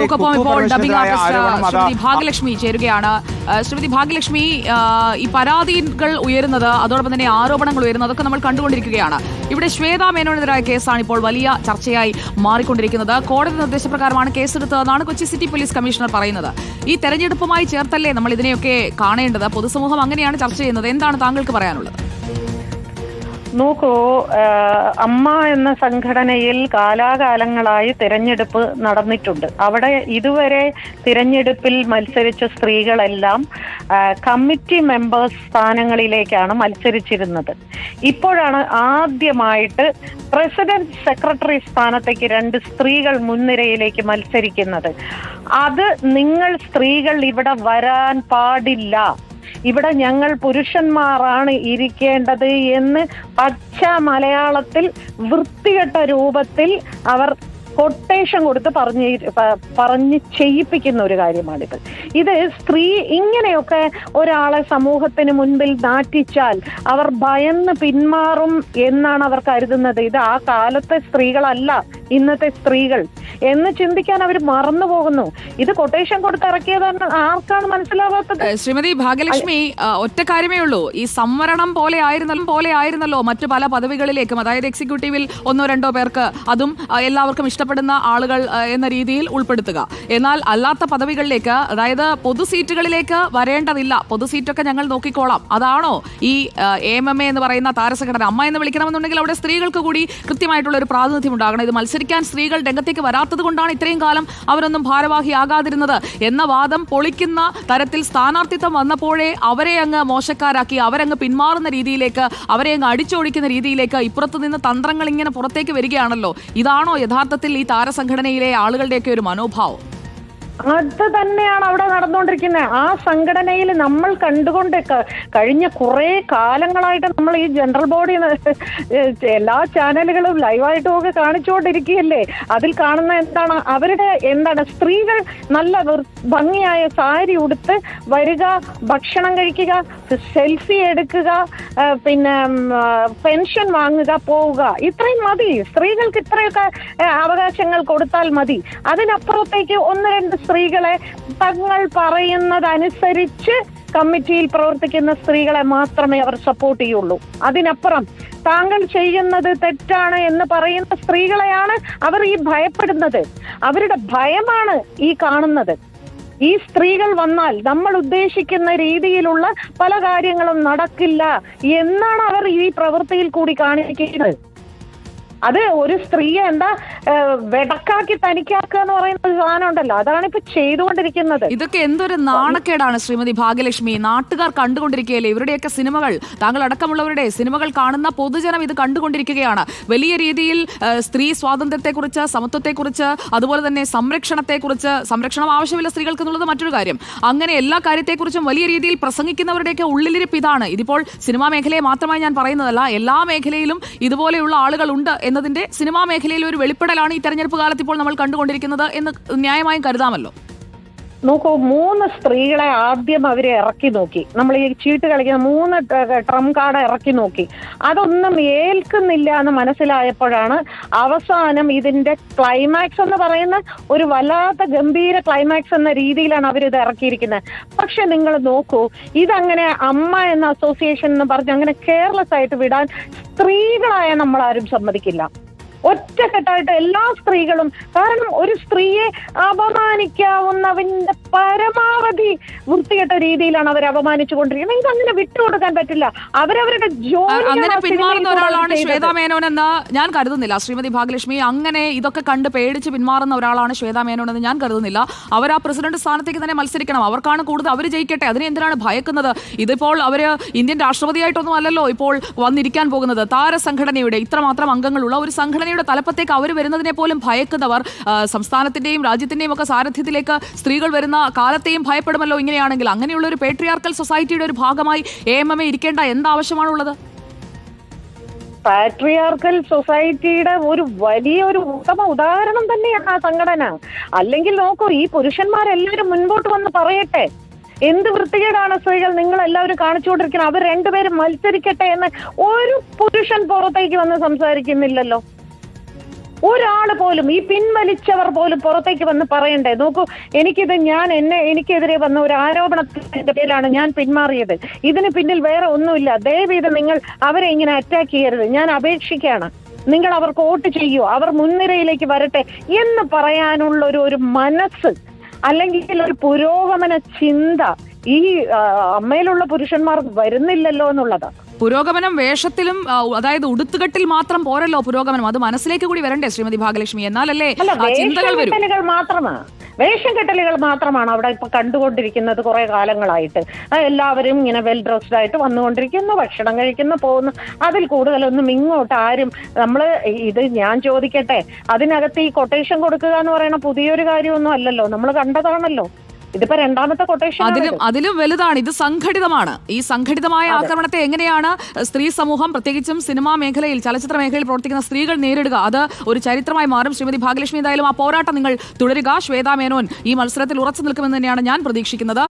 നമുക്കൊപ്പം ഇപ്പോൾ dubbing artist Shrimati Bhagyalakshmi ചേരുകയാണ്. ശ്രീമതി ഭാഗ്യലക്ഷ്മി ഈ പരാതികൾ ഉയരുന്നത് അതോടൊപ്പം തന്നെ ആരോപണങ്ങൾ ഉയരുന്നത് അതൊക്കെ നമ്മൾ കണ്ടുകൊണ്ടിരിക്കുകയാണ്. ഇവിടെ ശ്വേത മേനോനെതിരായ കേസാണ് ഇപ്പോൾ വലിയ ചർച്ചയായി മാറിക്കൊണ്ടിരിക്കുന്നത്. കോടതി നിർദ്ദേശപ്രകാരമാണ് കേസെടുത്തതെന്നാണ് കൊച്ചി സിറ്റി പോലീസ് കമ്മീഷണർ പറയുന്നത്. ഈ തെരഞ്ഞെടുപ്പുമായി ചേർത്തല്ലേ നമ്മൾ ഇതിനെയൊക്കെ കാണേണ്ടത്? പൊതുസമൂഹം അങ്ങനെയാണ് ചർച്ച ചെയ്യുന്നത്. എന്താണ് താങ്കൾക്ക് പറയാനുള്ളത്? നോക്കൂ അമ്മ എന്ന സംഘടനയിൽ കാലാകാലങ്ങളായി തിരഞ്ഞെടുപ്പ് നടന്നിട്ടുണ്ട്. അവിടെ ഇതുവരെ തിരഞ്ഞെടുപ്പിൽ മത്സരിച്ച സ്ത്രീകളെല്ലാം കമ്മിറ്റി മെമ്പേഴ്സ് സ്ഥാനങ്ങളിലേക്കാണ് മത്സരിച്ചിരുന്നത്. ഇപ്പോഴാണ് ആദ്യമായിട്ട് പ്രസിഡന്റ് സെക്രട്ടറി സ്ഥാനത്തേക്ക് രണ്ട് സ്ത്രീകൾ മുൻനിരയിലേക്ക് മത്സരിക്കുന്നത്. അത് നിങ്ങൾ സ്ത്രീകൾ ഇവിടെ വരാൻ പാടില്ല. ഇവിടെ ഞങ്ങൾ പുരുഷന്മാരാണ് ഇരിക്കേണ്ടത് എന്ന് പച്ച മലയാളത്തിൽ വൃത്തികെട്ട രൂപത്തിൽ അവർ കൊട്ടേഷൻ കൊടുത്ത് പറഞ്ഞ് പറഞ്ഞ് ചെയ്യിപ്പിക്കുന്ന ഒരു കാര്യമാണിത്. ഇത് സ്ത്രീ ഇങ്ങനെയൊക്കെ ഒരാളെ സമൂഹത്തിന് മുൻപിൽ നാറ്റിച്ചാൽ അവർ ഭയന്ന് പിന്മാറും എന്നാണ് അവർ കരുതുന്നത്. ഇത് ആ കാലത്തെ സ്ത്രീകളല്ല ഇന്നത്തെ സ്ത്രീകൾ. എന്ന് ചിന്തിക്കാൻ അവർ മറന്നു പോകുന്നു. ഇത് കൊട്ടേഷൻ കൊടുത്തിറക്കിയതാണ് ആർക്കാണ് മനസ്സിലാവാത്തത്? ശ്രീമതി ഭാഗ്യലക്ഷ്മി ഒറ്റ കാര്യമേ ഉള്ളൂ. ഈ സംവരണം പോലെ ആയിരുന്നല്ലോ പോലെ ആയിരുന്നല്ലോ മറ്റു പല പദവികളിലേക്കും. അതായത് എക്സിക്യൂട്ടീവിൽ ഒന്നോ രണ്ടോ പേർക്ക് അതും എല്ലാവർക്കും ഇഷ്ടപ്പെടുന്ന ആളുകൾ എന്ന രീതിയിൽ ഉൾപ്പെടുത്തുക. എന്നാൽ അല്ലാത്ത പദവികളിലേക്ക് അതായത് പൊതു സീറ്റുകളിലേക്ക് വരേണ്ടതില്ല. പൊതു സീറ്റൊക്കെ ഞങ്ങൾ നോക്കിക്കോളാം. അതാണോ ഈ എ എം എം എന്ന് പറയുന്ന താരസംഘടന. അമ്മ എന്ന് വിളിക്കണമെന്നുണ്ടെങ്കിൽ അവിടെ സ്ത്രീകൾക്ക് കൂടി കൃത്യമായിട്ടുള്ള ഒരു പ്രാതിനിധ്യം ഉണ്ടാകണം. ഇത് മത്സരിക്കാൻ സ്ത്രീകൾ രംഗത്തേക്ക് വരാത്തത് കൊണ്ടാണ് ഇത്രയും കാലം അവരൊന്നും ഭാരവാഹിയാകാതിരുന്നത്. എന്ന വാദം പൊളിക്കുന്ന തരത്തിൽ സ്ഥാനാർത്ഥിത്വം വന്നപ്പോഴേ അവരെ അങ്ങ് മോശക്കാരാക്കി അവരങ്ങ് പിന്മാറുന്ന രീതിയിലേക്ക് അവരെ അങ്ങ് അടിച്ചോടിക്കുന്ന രീതിയിലേക്ക് ഇപ്പുറത്തു നിന്ന് തന്ത്രങ്ങൾ ഇങ്ങനെ പുറത്തേക്ക് വരികയാണല്ലോ. ഇതാണോ യഥാർത്ഥത്തിൽ ഈ താരസംഘടനയിലെ ആളുകളുടെയൊക്കെ ഒരു മനോഭാവം? അത് തന്നെയാണ് അവിടെ നടന്നുകൊണ്ടിരിക്കുന്നത് ആ സംഘടനയിൽ നമ്മൾ കണ്ടുകൊണ്ട് കഴിഞ്ഞ കുറെ കാലങ്ങളായിട്ട് നമ്മൾ ഈ ജനറൽ ബോഡി എല്ലാ ചാനലുകളും ലൈവായിട്ടും ഒക്കെ കാണിച്ചുകൊണ്ടിരിക്കുകയല്ലേ? അതിൽ കാണുന്ന എന്താണ് അവരുടെ എന്താണ് സ്ത്രീകൾ നല്ല ഭംഗിയായ സാരി ഉടുത്ത് വരിക ഭക്ഷണം കഴിക്കുക സെൽഫി എടുക്കുക പിന്നെ പെൻഷൻ വാങ്ങുക പോവുക. ഇത്രയും മതി. സ്ത്രീകൾക്ക് ഇത്രയൊക്കെ അവകാശങ്ങൾ കൊടുത്താൽ മതി. അതിനപ്പുറത്തേക്ക് ഒന്ന് രണ്ട് സ്ത്രീകളെ തങ്ങൾ പറയുന്നതനുസരിച്ച് കമ്മിറ്റിയിൽ പ്രവർത്തിക്കുന്ന സ്ത്രീകളെ മാത്രമേ അവർ സപ്പോർട്ട് ചെയ്യുള്ളൂ. അതിനപ്പുറം താങ്കൾ ചെയ്യുന്നത് തെറ്റാണ് എന്ന് പറയുന്ന സ്ത്രീകളെയാണ് അവർ ഈ ഭയപ്പെടുന്നത്. അവരുടെ ഭയമാണ് ഈ കാണുന്നത്. ഈ സ്ത്രീകൾ വന്നാൽ നമ്മൾ ഉദ്ദേശിക്കുന്ന രീതിയിലുള്ള പല കാര്യങ്ങളും നടക്കില്ല എന്നാണ് അവർ ഈ പ്രവൃത്തിയിൽ കൂടി കാണിക്കുന്നത്. അത് ഒരു സ്ത്രീയെ എന്താ വെടക്കാക്കി തനിക്കാക്കുക എന്ന് പറയുന്ന ഒരു സാധനം ഉണ്ടല്ലോ. അതാണ് ഇപ്പൊ ചെയ്തുകൊണ്ടിരിക്കുന്നത്. ഇതൊക്കെ എന്തൊരു നാണക്കേടാണ് ശ്രീമതി ഭാഗ്യലക്ഷ്മി. നാട്ടുകാർ കണ്ടുകൊണ്ടിരിക്കുകയല്ലേ? ഇവരുടെയൊക്കെ സിനിമകൾ താങ്കൾ അടക്കമുള്ളവരുടെ സിനിമകൾ കാണുന്ന പൊതുജനം ഇത് കണ്ടുകൊണ്ടിരിക്കുകയാണ്. വലിയ രീതിയിൽ സ്ത്രീ സ്വാതന്ത്ര്യത്തെക്കുറിച്ച് സമത്വത്തെക്കുറിച്ച് അതുപോലെ തന്നെ സംരക്ഷണത്തെക്കുറിച്ച് സംരക്ഷണം ആവശ്യമില്ല സ്ത്രീകൾക്ക് എന്നുള്ളത് മറ്റൊരു കാര്യം. അങ്ങനെ എല്ലാ കാര്യത്തെക്കുറിച്ചും വലിയ രീതിയിൽ പ്രസംഗിക്കുന്നവരുടെയൊക്കെ ഉള്ളിലിരിപ്പ് ഇതാണ്. ഇതിപ്പോൾ സിനിമാ മേഖലയെ മാത്രമായി ഞാൻ പറയുന്നതല്ല എല്ലാ മേഖലയിലും ഇതുപോലെയുള്ള ആളുകളുണ്ട് എന്നതിന്റെ സിനിമാ മേഖലയിൽ ഒരു വെളിപ്പെടലാണ് ഈ തെരഞ്ഞെടുപ്പ് കാലത്ത് ഇപ്പോൾ നമ്മൾ കണ്ടുകൊണ്ടിരിക്കുന്നത് എന്ന് ന്യായമായും കരുതാമല്ലോ. നോക്കൂ മൂന്ന് സ്ത്രീകളെ ആദ്യം അവരെ ഇറക്കി നോക്കി. നമ്മൾ ഈ ചീട്ട് കളിക്കുന്ന മൂന്ന് ട്രം കാർഡ് ഇറക്കി നോക്കി. അതൊന്നും ഏൽക്കുന്നില്ല എന്ന് മനസ്സിലായപ്പോഴാണ് അവസാനം ഇതിന്റെ ക്ലൈമാക്സ് എന്ന് പറയുന്ന ഒരു വല്ലാത്ത ഗംഭീര ക്ലൈമാക്സ് എന്ന രീതിയിലാണ് അവർ ഇത് ഇറക്കിയിരിക്കുന്നത്. പക്ഷെ നിങ്ങൾ നോക്കൂ ഇതങ്ങനെ അമ്മ എന്ന അസോസിയേഷൻ എന്ന് പറഞ്ഞ് അങ്ങനെ കെയർലെസ് ആയിട്ട് വിടാൻ സ്ത്രീകളായ നമ്മൾ ആരും സമ്മതിക്കില്ല. ഒറ്റക്കെട്ടായിട്ട് എല്ലാ സ്ത്രീകളും കാരണം ഒരു സ്ത്രീയെ അപമാനിക്കാവുന്നവന്റെ പരമാവധി വൃത്തികെട്ട രീതിയിലാണ് അവർ അപമാനിച്ചുകൊണ്ടിരിക്കുന്നത് ഇത് അങ്ങനെ വിട്ടുകൊടുക്കാൻ പറ്റില്ല. അവരവരുടെ ജോലി അങ്ങനെ പിന്മാറുന്ന ഒരാളാണ് ശ്വേതാ മേനോൻ എന്ന് ഞാൻ കരുതുന്നില്ല. ശ്രീമതി ഭാഗ്യലക്ഷ്മി അങ്ങനെ ഇതൊക്കെ കണ്ട് പേടിച്ച് പിന്മാറുന്ന ഒരാളാണ് ശ്വേതാ മേനോൻ എന്ന് ഞാൻ കരുതുന്നില്ല. അവർ ആ പ്രസിഡന്റ് സ്ഥാനത്തേക്ക് തന്നെ മത്സരിക്കണം. അവർക്കാണ് കൂടുതൽ അവർ ജയിക്കട്ടെ. അതിനെ എന്തിനാണ് ഭയക്കുന്നത്? ഇതിപ്പോൾ അവർ ഇന്ത്യൻ രാഷ്ട്രപതിയായിട്ടൊന്നും അല്ലല്ലോ ഇപ്പോൾ വന്നിരിക്കാൻ പോകുന്നത്. താരസംഘടനയുടെ ഇത്രമാത്രം അംഗങ്ങളുള്ള ഒരു സംഘടനയുടെ തലപ്പത്തേക്ക് അവർ വരുന്നതിനെ പോലും ഭയക്കുന്നവർ സംസ്ഥാനത്തിന്റെയും രാജ്യത്തിന്റെയും ഒക്കെ സാരഥ്യത്തിലേക്ക് സ്ത്രീകൾ വരുന്ന കാലത്തെയും ഭയപ്പെടുമല്ലോ ഇങ്ങനെയാണെങ്കിൽ അങ്ങനെയുള്ള ഒരു പേട്രിയാർക്കൽ സൊസൈറ്റിയുടെ ഒരു ഭാഗമായി എ എം എം എ ഇരിക്കേണ്ട എന്താവശ്യമാണുള്ളത്? പാട്രിയാർക്കൽ സൊസൈറ്റിയുടെ ഒരു വലിയ ഒരു ഉത്തമ ഉദാഹരണം തന്നെയാണ് ആ സംഘടന. അല്ലെങ്കിൽ നോക്കൂ ഈ പുരുഷന്മാരെല്ലാവരും മുൻപോട്ട് വന്ന് പറയട്ടെ. എന്ത് വൃത്തികേടാണ് സ്ത്രീകൾ നിങ്ങൾ എല്ലാവരും കാണിച്ചുകൊണ്ടിരിക്കുന്നത് അവർ രണ്ടുപേരും മത്സരിക്കട്ടെ എന്ന് ഒരു പുരുഷൻ പുറത്തേക്ക് വന്ന് സംസാരിക്കുന്നില്ലല്ലോ. ഒരാൾ പോലും ഈ പിൻവലിച്ചവർ പോലും പുറത്തേക്ക് വന്ന് പറയണ്ടേ? നോക്കൂ എനിക്കിത് ഞാൻ എന്നെ എനിക്കെതിരെ വന്ന ഒരു ആരോപണത്തിന്റെ പേരിലാണ് ഞാൻ പിന്മാറിയത്. ഇതിന് പിന്നിൽ വേറെ ഒന്നുമില്ല. ദയവീത് നിങ്ങൾ അവരെ ഇങ്ങനെ അറ്റാക്ക് ചെയ്യരുത്. ഞാൻ അപേക്ഷിക്കുകയാണ്. നിങ്ങൾ അവർക്ക് വോട്ട് ചെയ്യൂ. അവർ മുൻനിരയിലേക്ക് വരട്ടെ എന്ന് പറയാനുള്ള ഒരു ഒരു മനസ്സ് അല്ലെങ്കിൽ ഒരു പുരോഗമന ചിന്ത ഈ അമ്മയിലുള്ള പുരുഷന്മാർ വരുന്നില്ലല്ലോ എന്നുള്ളതാണ്. പുരോഗമനം വേഷത്തിലും അതായത് ഉടുത്തുകെട്ടിൽ മാത്രം പോരല്ലോ പുരോഗമനം. അത് മനസ്സിലേക്ക് കൂടി വരണ്ടേ ശ്രീമതി ഭാഗ്യലക്ഷ്മി? എന്നാലല്ലേ ചിന്തകൾ വരും. മാത്രമാണ് വേഷം കെട്ടലുകൾ മാത്രമാണ് അവിടെ ഇപ്പൊ കണ്ടുകൊണ്ടിരിക്കുന്നത് കുറെ കാലങ്ങളായിട്ട്? എല്ലാവരും ഇങ്ങനെ വെൽ ഡ്രസ്ഡ് ആയിട്ട് വന്നുകൊണ്ടിരിക്കുന്നു ഭക്ഷണം കഴിക്കുന്നു പോകുന്നു. അതിൽ കൂടുതലൊന്നും ഇങ്ങോട്ട് ആരും നമ്മൾ ഇത് ഞാൻ ചോദിക്കട്ടെ അതിനകത്ത് ഈ കൊട്ടേഷൻ കൊടുക്കുക എന്ന് പറയുന്ന പുതിയൊരു കാര്യമൊന്നും അല്ലല്ലോ. നമ്മൾ കണ്ടതാണല്ലോ. ഇതിപ്പോ രണ്ടാമത്തെ കൊട്ടേഷൻ അതിലും അതിലും വലുതാണ്. ഇത് സംഘടിതമാണ്. ഈ സംഘടിതമായ ആക്രമണത്തെ എങ്ങനെയാണ് സ്ത്രീ സമൂഹം പ്രത്യേകിച്ചും സിനിമാ മേഖലയിൽ ചലച്ചിത്ര മേഖലയിൽ പ്രവർത്തിക്കുന്ന സ്ത്രീകൾ നേരിടുക? അത് ഒരു ചരിത്രമായി മാറും. ശ്രീമതി ഭാഗ്യലക്ഷ്മി എന്തായാലും ആ പോരാട്ടം നിങ്ങൾ തുടരുക. ശ്വേതാ മേനോൻ ഈ മത്സരത്തിൽ ഉറച്ചു നിൽക്കുമെന്ന് തന്നെയാണ് ഞാൻ പ്രതീക്ഷിക്കുന്നത്.